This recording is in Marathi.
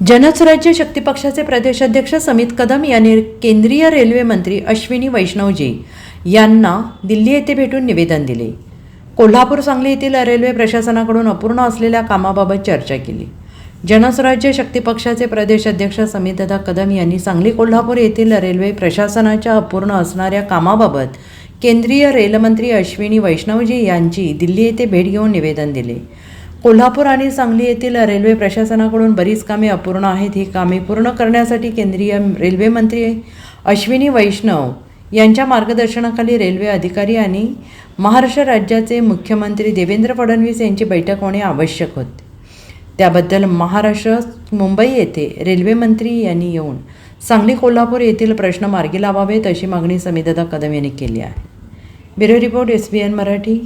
जनस्वराज्य शक्ती पक्षाचे प्रदेशाध्यक्ष समित कदम यांनी केंद्रीय रेल्वे मंत्री अश्विनी वैष्णवजी यांना दिल्ली येथे भेटून निवेदन दिले. कोल्हापूर सांगली येथील रेल्वे प्रशासनाकडून अपूर्ण असलेल्या कामाबाबत चर्चा केली. जनस्वराज्य शक्ती पक्षाचे प्रदेशाध्यक्ष समितदा कदम यांनी सांगली कोल्हापूर येथील रेल्वे प्रशासनाच्या अपूर्ण असणाऱ्या कामाबाबत केंद्रीय रेलमंत्री अश्विनी वैष्णवजी यांची दिल्ली येथे भेट घेऊन निवेदन दिले. कोल्हापूर आणि सांगली येथील रेल्वे प्रशासनाकडून बरीच कामे अपूर्ण आहेत. ही कामे पूर्ण करण्यासाठी केंद्रीय रेल्वे मंत्री अश्विनी वैष्णव यांच्या मार्गदर्शनाखाली रेल्वे अधिकारी आणि महाराष्ट्र राज्याचे मुख्यमंत्री देवेंद्र फडणवीस यांची बैठक होणे आवश्यक होते. त्याबद्दल महाराष्ट्र मुंबई येथे रेल्वे मंत्री यांनी येऊन सांगली कोल्हापूर येथील प्रश्न मार्गी लावावेत अशी मागणी समितदा कदम यांनी केली आहे. Bureau report S B N Marathi.